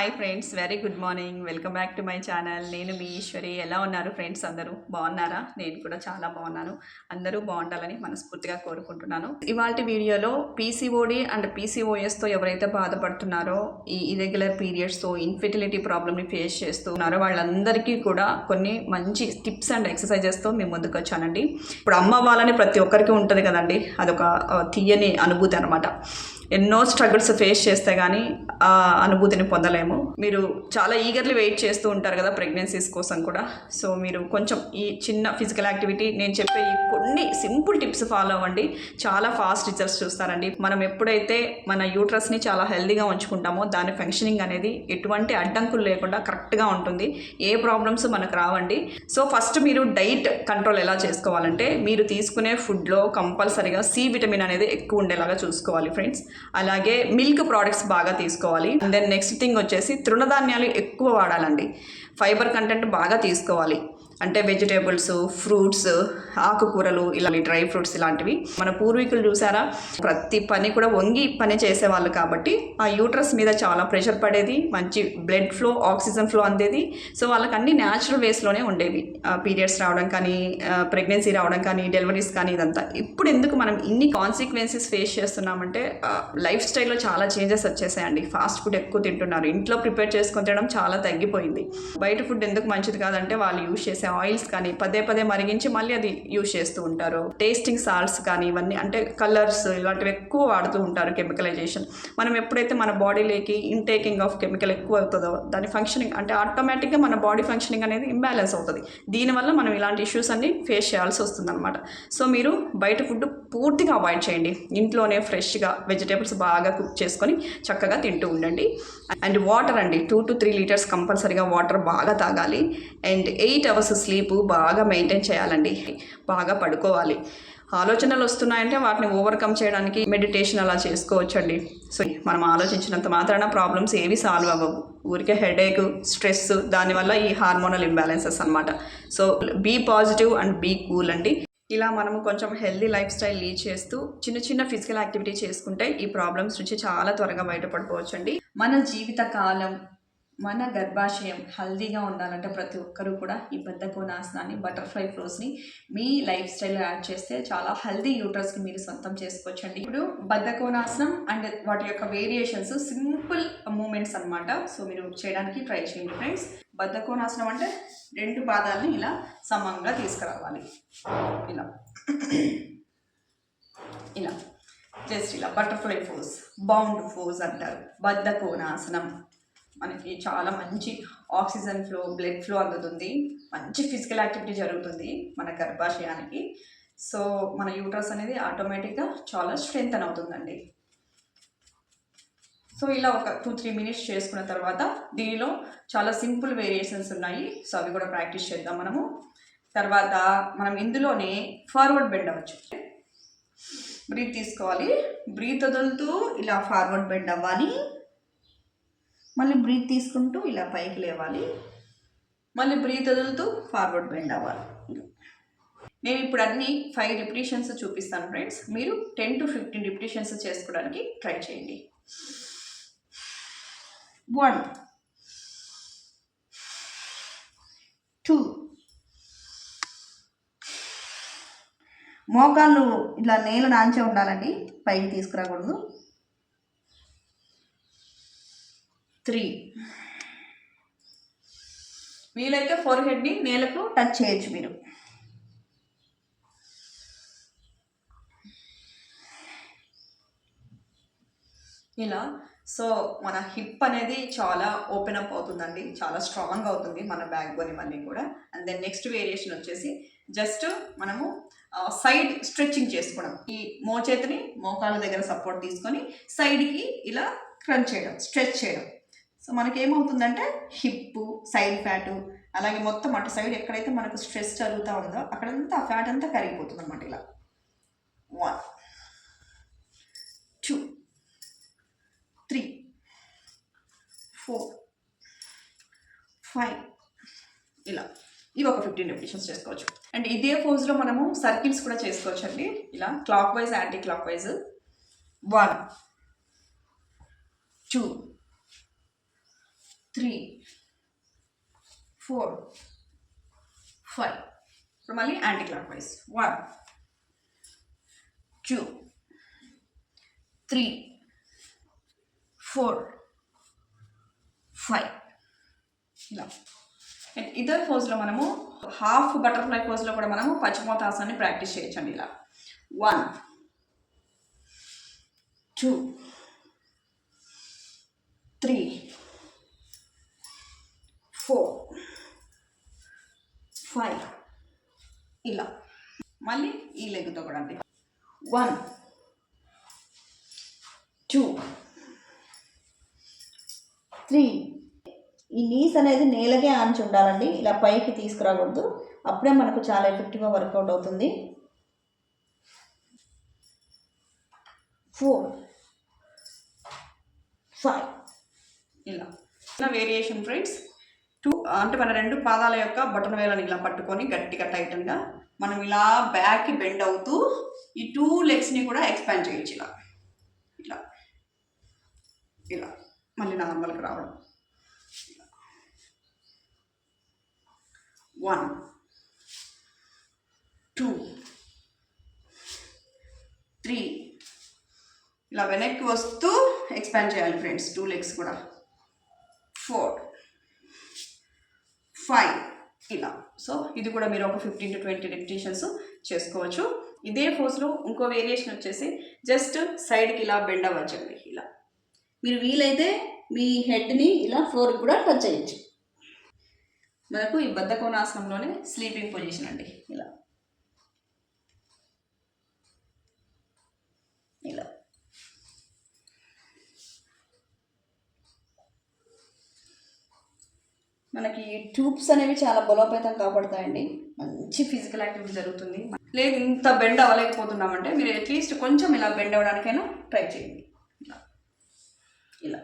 Hi friends very good morning welcome back to my channel నేను మీ ఈశ్వరి. ఎలా ఉన్నారు ఫ్రెండ్స్ అందరూ? బాగున్నారా? నేను కూడా చాలా బాగున్నాను. అందరూ బాగుండాలని మనస్ఫూర్తిగా కోరుకుంటున్నాను. ఇవాళ వీడియోలో పీసీఓడి అండ్ పీసీఓఎస్తో ఎవరైతే బాధపడుతున్నారో ఈ ఇరెగ్యులర్ పీరియడ్స్తో ఇన్ఫెర్టిలిటీ ప్రాబ్లమ్ని ఫేస్ చేస్తున్నారో వాళ్ళందరికీ కూడా కొన్ని మంచి టిప్స్ అండ్ ఎక్సర్సైజెస్తో మేము ముందుకు వచ్చానండి. ఇప్పుడు అమ్మ వాళ్ళని ప్రతి ఒక్కరికి ఉంటుంది కదండి అదొక తీయని అనుభూతి అనమాట ఎన్నో స్ట్రగుల్స్ ఫేస్ చేస్తే కానీ ఆ అనుభూతిని పొందలేము. మీరు చాలా ఈగర్లీ వెయిట్ చేస్తూ ఉంటారు కదా ప్రెగ్నెన్సీస్ కోసం కూడా. సో మీరు కొంచెం ఈ చిన్న ఫిజికల్ యాక్టివిటీ నేను చెప్పే ఈ కొన్ని సింపుల్ టిప్స్ ఫాలో అవ్వండి. చాలా ఫాస్ట్ రిజల్ట్స్ చూస్తారండి. మనం ఎప్పుడైతే మన యూట్రస్ని చాలా హెల్దీగా ఉంచుకుంటామో దాని ఫంక్షనింగ్ అనేది ఎటువంటి అడ్డంకులు లేకుండా కరెక్ట్గా ఉంటుంది. ఏ ప్రాబ్లమ్స్ మనకు రావండి. సో ఫస్ట్ మీరు డైట్ కంట్రోల్ ఎలా చేసుకోవాలంటే మీరు తీసుకునే ఫుడ్లో కంపల్సరీగా సి విటమిన్ అనేది ఎక్కువ ఉండేలాగా చూసుకోవాలి ఫ్రెండ్స్ అలాగే మిల్క్ ప్రోడక్ట్స్ బాగా తీసుకోవాలి. అండ్ దెన్ నెక్స్ట్ థింగ్ వచ్చేసి తృణధాన్యాలు ఎక్కువ వాడాలండి. ఫైబర్ కంటెంట్ బాగా తీసుకోవాలి. అంటే వెజిటేబుల్స్ ఫ్రూట్స్ ఆకుకూరలు ఇలాంటి డ్రై ఫ్రూట్స్ ఇలాంటివి. మన పూర్వీకులు చూసారా? ప్రతి పని కూడా వంగి పని చేసేవాళ్ళు కాబట్టి ఆ యూట్రస్ మీద చాలా ప్రెషర్ పడేది మంచి బ్లడ్ ఫ్లో ఆక్సిజన్ ఫ్లో అందేది. సో వాళ్ళకి అన్ని న్యాచురల్ వేస్లోనే ఉండేవి. పీరియడ్స్ రావడం కానీ ప్రెగ్నెన్సీ రావడం కానీ డెలివరీస్ కానీ ఇదంతా. ఇప్పుడు ఎందుకు మనం ఇన్ని కాన్సిక్వెన్సెస్ ఫేస్ చేస్తున్నామంటే లైఫ్ స్టైల్లో చాలా చేంజెస్ వచ్చేసాయండి. ఫాస్ట్ ఫుడ్ ఎక్కువ తింటున్నారు. ఇంట్లో ప్రిపేర్ చేసుకొని తినడం చాలా తగ్గిపోయింది. బయట ఫుడ్ ఎందుకు మంచిది కాదంటే వాళ్ళు యూజ్ చేసే ఆయిల్స్ కానీ పదే పదే మరిగించి మళ్ళీ అది యూజ్ చేస్తూ ఉంటారు. టేస్టింగ్ సాల్ట్స్ కానీ ఇవన్నీ అంటే కలర్స్ ఇలాంటివి ఎక్కువ వాడుతూ ఉంటారు కెమికలైజేషన్. మనం ఎప్పుడైతే మన బాడీలోకి ఇంటేకింగ్ ఆఫ్ కెమికల్ ఎక్కువ అవుతుందో దాని ఫంక్షనింగ్ అంటే ఆటోమేటిక్గా మన బాడీ ఫంక్షనింగ్ అనేది ఇంబ్యాలెన్స్ అవుతుంది. దీనివల్ల మనం ఇలాంటి ఇష్యూస్ అన్ని ఫేస్ చేయాల్సి వస్తుంది అనమాట సో మీరు బయట ఫుడ్ పూర్తిగా అవాయిడ్ చేయండి. ఇంట్లోనే ఫ్రెష్గా వెజిటేబుల్స్ బాగా కుక్ చేసుకొని చక్కగా తింటూ ఉండండి. అండ్ వాటర్ అండి టూ టు త్రీ లీటర్స్ కంపల్సరీగా వాటర్ బాగా తాగాలి. అండ్ ఎయిట్ అవర్స్ స్లీప్ బాగా మెయింటైన్ చేయాలండి. బాగా పడుకోవాలి. ఆలోచనలు వస్తున్నాయంటే వాటిని ఓవర్కమ్ చేయడానికి మెడిటేషన్ అలా చేసుకోవచ్చండి. సో మనం ఆలోచించినంత మాత్రాన ప్రాబ్లమ్స్ ఏవి సాల్వ్ అవ్వవు. ఊరికే హెడేక్ స్ట్రెస్ దానివల్ల ఈ హార్మోనల్ ఇంబ్యాలెన్సెస్ అనమాట so be positive and be cool అండి. ఇలా మనము కొంచెం హెల్దీ లైఫ్ స్టైల్ లీడ్ చేస్తూ చిన్న చిన్న ఫిజికల్ యాక్టివిటీ చేసుకుంటే ఈ ప్రాబ్లమ్స్ నుంచి చాలా త్వరగా బయటపడిపోవచ్చు అండి మన జీవిత కాలం మన గర్భాశయం హెల్దీగా ఉండాలంటే ప్రతి ఒక్కరూ కూడా ఈ బద్ధకోనాసనాన్ని బటర్ఫ్లై ఫ్లోస్ని మీ లైఫ్ స్టైల్లో యాడ్ చేస్తే చాలా హెల్దీ యూట్రస్ని మీరు సొంతం చేసుకోవచ్చండి. ఇప్పుడు బద్ధకోనాసనం అండ్ వాటి యొక్క వేరియేషన్స్ సింపుల్ మూమెంట్స్ అన్నమాట. సో మీరు చేయడానికి ట్రై చేయండి ఫ్రెండ్స్. బద్ధకోనాసనం అంటే రెండు పాదాలని ఇలా సమంగా తీసుకురావాలి. ఇలా. ఇలా. జస్ట్ ఇలా బటర్ఫ్లై ఫోజ్ బౌండ్ ఫోజ్ అంటారు. బద్ధకోనాసనం మనకి చాలా మంచి ఆక్సిజన్ ఫ్లో బ్లడ్ ఫ్లో అందుతుంది. మంచి ఫిజికల్ యాక్టివిటీ జరుగుతుంది మన గర్భాశయానికి. సో మన యూట్రస్ అనేది ఆటోమేటిక్గా చాలా స్ట్రెంగ్తన్ అవుతుందండి. సో ఇలా ఒక టూ త్రీ మినిట్స్ చేసుకున్న తర్వాత దీనిలో చాలా సింపుల్ వేరియేషన్స్ ఉన్నాయి. సో అవి కూడా ప్రాక్టీస్ చేద్దాం మనము. తర్వాత మనం ఇందులోనే ఫార్వర్డ్ బెండ్ అవ్వచ్చు. బ్రీత్ తీసుకోవాలి. బ్రీత్ వదులుతూ ఇలా ఫార్వర్డ్ బెండ్ అవ్వాలి. మళ్ళీ బ్రీత్ తీసుకుంటూ ఇలా పైకి లేవాలి. మళ్ళీ బ్రీత్ వదులుతూ ఫార్వర్డ్ బెండ్ అవ్వాలి. నేను ఇప్పుడు అన్ని ఫైవ్ రిపిటేషన్స్ చూపిస్తాను ఫ్రెండ్స్ మీరు టెన్ టు ఫిఫ్టీన్ రిపిటేషన్స్ చేసుకోవడానికి ట్రై చేయండి. వన్ టూ మోకాళ్ళు ఇట్లా నేల నాంచే ఉండాలండి. పైకి తీసుకురాకూడదు. త్రీ. వీలైతే ఫోర్ హెడ్ని నేలకు టచ్ చేయొచ్చు మీరు. ఇలా సో మన హిప్ అనేది చాలా ఓపెన్ అప్ అవుతుందండి. చాలా స్ట్రాంగ్ అవుతుంది మన బ్యాక్ బోన్ ఇవన్నీ కూడా. అండ్ దెన్ నెక్స్ట్ వేరియేషన్ వచ్చేసి జస్ట్ మనము సైడ్ స్ట్రెచ్చింగ్ చేసుకోవడం. ఈ మోచేతిని మోకాళ్ళ దగ్గర సపోర్ట్ తీసుకొని సైడ్కి ఇలా క్రంచ్ చేయడం స్ట్రెచ్ చేయడం. సో మనకేమవుతుందంటే హిప్ సైడ్ ఫ్యాటు అలాగే మొత్తం అటు సైడ్ ఎక్కడైతే మనకు స్ట్రెస్ జరుగుతూ ఉందో అక్కడంతా ఆ ఫ్యాట్ అంతా కరిగిపోతుంది అనమాట ఇలా. One two three four five ఇలా. ఇవి ఒక ఫిఫ్టీన్ రెపిటేషన్స్ చేసుకోవచ్చు. అండ్ ఇదే పోజ్లో మనము సర్కిల్స్ కూడా చేసుకోవచ్చు అండి ఇలా clockwise anticlockwise one two three four five. ఇప్పుడు మళ్ళీ anticlockwise one two three four five ఇలా అండ్ ఇదర్ పోజ్లో మనము హాఫ్ బటర్ఫ్లై పోజ్లో కూడా మనము పశ్చిమోత్తాసాన్ని ప్రాక్టీస్ చేయొచ్చండి ఇలా. One two three four. Five. ఇలా. మళ్ళీ ఈ లెగ్తో కూడా వన్. టూ. త్రీ. ఈ నీస్ అనేది నేలకే ఆంచి ఉండాలండి. ఇలా పైకి తీసుకురాకూడదు. అప్పుడే మనకు చాలా ఎఫెక్టివ్గా వర్కౌట్ అవుతుంది. ఫోర్. ఫైవ్. ఇలా. వేరియేషన్ ఫ్రెండ్స్ టూ అంటే మన రెండు పాదాల యొక్క బటన్ వేలని ఇలా పట్టుకొని గట్టిగా టైట్గా మనం ఇలా బ్యాక్కి బెండ్ అవుతూ ఈ టూ లెగ్స్ని కూడా ఎక్స్పాండ్ చేయొచ్చు ఇలా. ఇలా. ఇలా. మళ్ళీ నార్మల్కి రావడం. One two three. ఇలా వెనక్కి వస్తూ ఎక్స్పాండ్ చేయాలి ఫ్రెండ్స్ టూ లెగ్స్ కూడా ఫోర్ ఫైవ్ ఇలా సో ఇది కూడా మీరు ఒక ఫిఫ్టీన్ టు ట్వంటీ రెపిటేషన్స్ చేసుకోవచ్చు. ఇదే ఫోర్స్లో ఇంకో వేరియేషన్ వచ్చేసి జస్ట్ సైడ్కి ఇలా బెండ్ అవ్వచ్చండి ఇలా. మీరు వీలైతే మీ హెడ్ని ఇలా ఫ్లోర్కి కూడా టచ్ చేయొచ్చు. మనకు ఈ బద్ధకోణాసనంలోనే స్లీపింగ్ పొజిషన్ అండి ఇలా. ఇలా. మనకి ట్యూబ్స్ అనేవి చాలా బలోపేతం కాపాడతాయండి. మంచి ఫిజికల్ యాక్టివిటీ జరుగుతుంది. లేదు ఇంత బెండ్ అవ్వలేకపోతున్నామంటే మీరు అట్లీస్ట్ కొంచెం ఇలా బెండ్ అవ్వడానికైనా ట్రై చేయండి. ఇలా. ఇలా.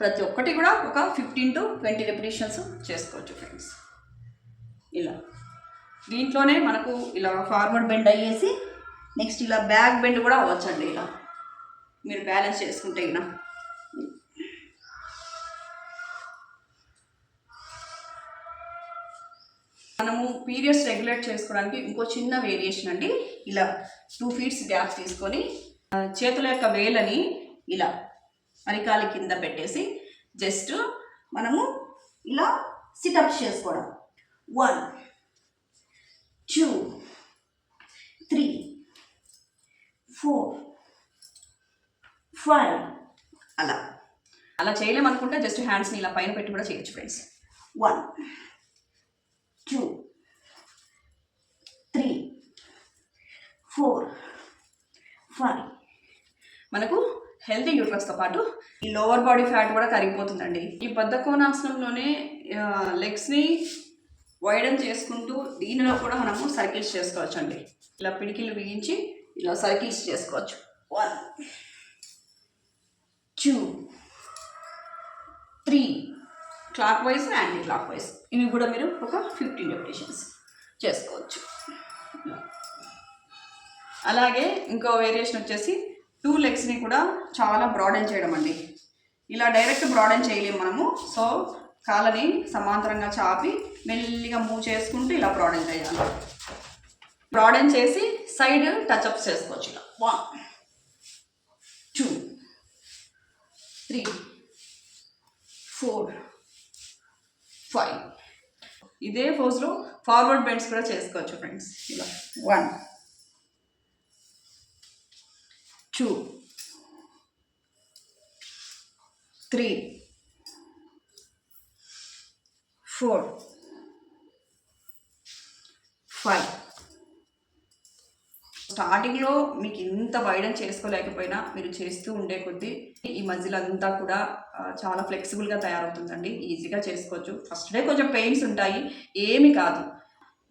ప్రతి ఒక్కటి కూడా ఒక ఫిఫ్టీన్ టు ట్వంటీ రెపిటేషన్స్ చేసుకోవచ్చు ఫ్రెండ్స్. ఇలా. దీంట్లోనే మనకు ఇలా ఫార్వర్డ్ బెండ్ అయ్యేసి నెక్స్ట్ ఇలా బ్యాక్ బెండ్ కూడా అవ్వచ్చండి. ఇలా. మీరు బ్యాలెన్స్ చేసుకుంటే ఇలా. మనము పీరియడ్స్ రెగ్యులేట్ చేసుకోవడానికి ఇంకో చిన్న వేరియేషన్ అండి. ఇలా టూ ఫీట్స్ గ్యాప్ తీసుకొని చేతుల యొక్క వేలని ఇలా అరికాలి కింద పెట్టేసి జస్ట్ మనము ఇలా సిటప్స్ చేసుకోవడం. One two three four five అలా. అలా చేయలేమనుకుంటే జస్ట్ హ్యాండ్స్ని ఇలా పైన పెట్టి కూడా చేయొచ్చు friends. One two three four five. మనకు హెల్తీ యూట్రస్తో పాటు ఈ లోవర్ బాడీ ఫ్యాట్ కూడా కరిగిపోతుందండి. ఈ బద్ధకోణాసనంలోనే లెగ్స్ని వైడన్ చేసుకుంటూ దీనిలో కూడా మనము సర్కిల్స్ చేసుకోవచ్చు అండి ఇలా పిడికిలు బిగించి ఇలా సర్కిల్స్ చేసుకోవచ్చు. One two three. Clockwise anticlockwise. ఇవి కూడా మీరు ఒక ఫిఫ్టీన్ రెపిటేషన్స్ చేసుకోవచ్చు. అలాగే ఇంకో వేరియేషన్ వచ్చేసి టూ లెగ్స్ని కూడా చాలా బ్రాడెన్ చేయడం అండి. ఇలా డైరెక్ట్ బ్రాడెన్ చేయలేము మనము. సో కాళ్ళని సమాంతరంగా చాపి మెల్లిగా మూవ్ చేసుకుంటూ ఇలా బ్రాడెన్ చేయాలి. బ్రాడెన్ చేసి సైడ్ టచ్అప్స్ చేసుకోవచ్చు ఇలా. One two three four five ఇదే ఫోజ్లో ఫార్వర్డ్ బెండ్స్ కూడా చేసుకోవచ్చు ఫ్రెండ్స్ ఇలా. One two three four five స్టార్టింగ్లో మీకు ఇంత వైడన్ చేసుకోలేకపోయినా మీరు చేస్తూ ఉండే కొద్దీ ఈ మధ్యలో అంతా కూడా చాలా ఫ్లెక్సిబుల్గా తయారవుతుందండి. ఈజీగా చేసుకోవచ్చు. ఫస్ట్ డే కొంచెం పెయిన్స్ ఉంటాయి. ఏమి కాదు.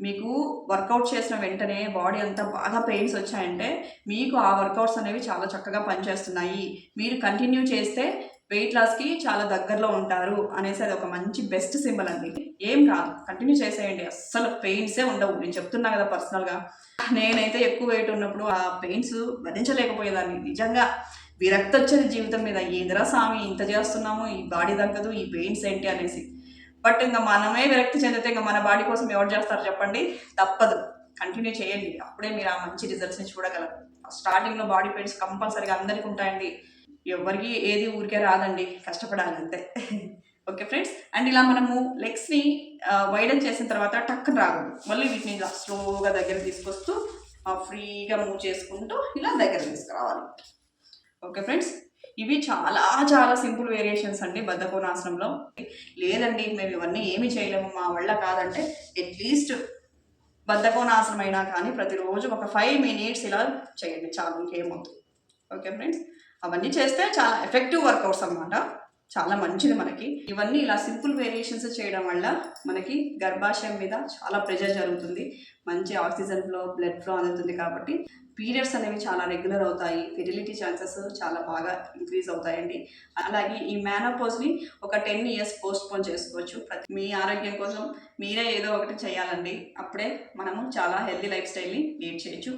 మీకు వర్కౌట్ చేసిన వెంటనే బాడీ అంతా బాగా పెయిన్స్ వచ్చాయంటే మీకు ఆ వర్కౌట్స్ అనేవి చాలా చక్కగా పనిచేస్తున్నాయి. మీరు కంటిన్యూ చేస్తే వెయిట్ లాస్కి చాలా దగ్గరలో ఉంటారు అనేసి అది ఒక మంచి బెస్ట్ సింబల్ అండి. ఏం కాదు కంటిన్యూ చేసేయండి. అస్సలు పెయిన్సే ఉండవు. నేను చెప్తున్నా కదా పర్సనల్గా. నేనైతే ఎక్కువ వెయిట్ ఉన్నప్పుడు ఆ పెయిన్స్ భరించలేకపోయేదాన్ని. నిజంగా విరక్తి వచ్చేది జీవితం మీద. ఏదరా స్వామి ఇంత చేస్తున్నాము? ఈ బాడీ తగ్గదు. ఈ పెయిన్స్ ఏంటి? అనేసి. బట్ ఇంకా మనమే విరక్తి చెందితే ఇంకా మన బాడీ కోసం ఎవరు చేస్తారు చెప్పండి? తప్పదు. కంటిన్యూ చేయండి. అప్పుడే మీరు ఆ మంచి రిజల్ట్స్ని చూడగలరు. స్టార్టింగ్లో బాడీ పెయిన్స్ కంపల్సరీగా అందరికీ ఉంటాయండి. ఎవరికి ఏది ఊరికే రాదండి. కష్టపడాలి అంతే. ఓకే ఫ్రెండ్స్ అండ్ ఇలా మనము లెగ్స్ని వైడన్ చేసిన తర్వాత టక్కున రాకూడదు. మళ్ళీ వీటిని ఇలా స్లోగా దగ్గర తీసుకొస్తూ ఫ్రీగా మూవ్ చేసుకుంటూ ఇలా దగ్గర తీసుకురావాలి. ఓకే ఫ్రెండ్స్ ఇవి చాలా చాలా సింపుల్ వేరియేషన్స్ అండి బద్ధకోనాసనంలో లేదండి మేము ఇవన్నీ ఏమి చేయలేము మా వల్ల కాదంటే అట్లీస్ట్ బద్ధకోనాసనం అయినా కానీ ప్రతిరోజు ఒక ఫైవ్ మినిట్స్ ఇలా చేయండి చాలు ఇంకేమవుతుంది ఓకే ఫ్రెండ్స్ అవన్నీ చేస్తే చాలా ఎఫెక్టివ్ వర్కౌట్స్ అన్నమాట. చాలా మంచిది మనకి. ఇవన్నీ ఇలా సింపుల్ వేరియేషన్స్ చేయడం వల్ల మనకి గర్భాశయం మీద చాలా ప్రెషర్ జరుగుతుంది. మంచి ఆక్సిజన్ ఫ్లో బ్లడ్ ఫ్లో అందుతుంది కాబట్టి పీరియడ్స్ అనేవి చాలా రెగ్యులర్ అవుతాయి. ఫెర్టిలిటీ ఛాన్సెస్ చాలా బాగా ఇంక్రీజ్ అవుతాయండి. అలాగే ఈ మేనోపోజ్ని ఒక టెన్ ఇయర్స్ పోస్ట్ పోన్ చేసుకోవచ్చు. ప్రతి మీ ఆరోగ్యం కోసం మీరే ఏదో ఒకటి చేయాలండి. అప్పుడే మనము చాలా హెల్తీ లైఫ్ స్టైల్ని లీడ్ చేయొచ్చు.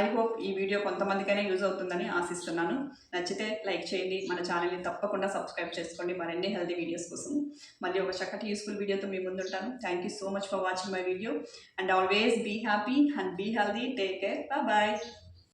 ఐ హోప్ ఈ వీడియో కొంతమందికైనా యూజ్ అవుతుందని ఆశిస్తున్నాను. నచ్చితే లైక్ చేయండి. మన ఛానల్ని తప్పకుండా సబ్స్క్రైబ్ చేసుకోండి. మరిన్ని హెల్తీ వీడియోస్ కోసం. మళ్ళీ ఒక చక్కటి యూస్ఫుల్ వీడియోతో మీ ముందుంటాను. Thank you so much for watching my video and always be happy and be healthy take care bye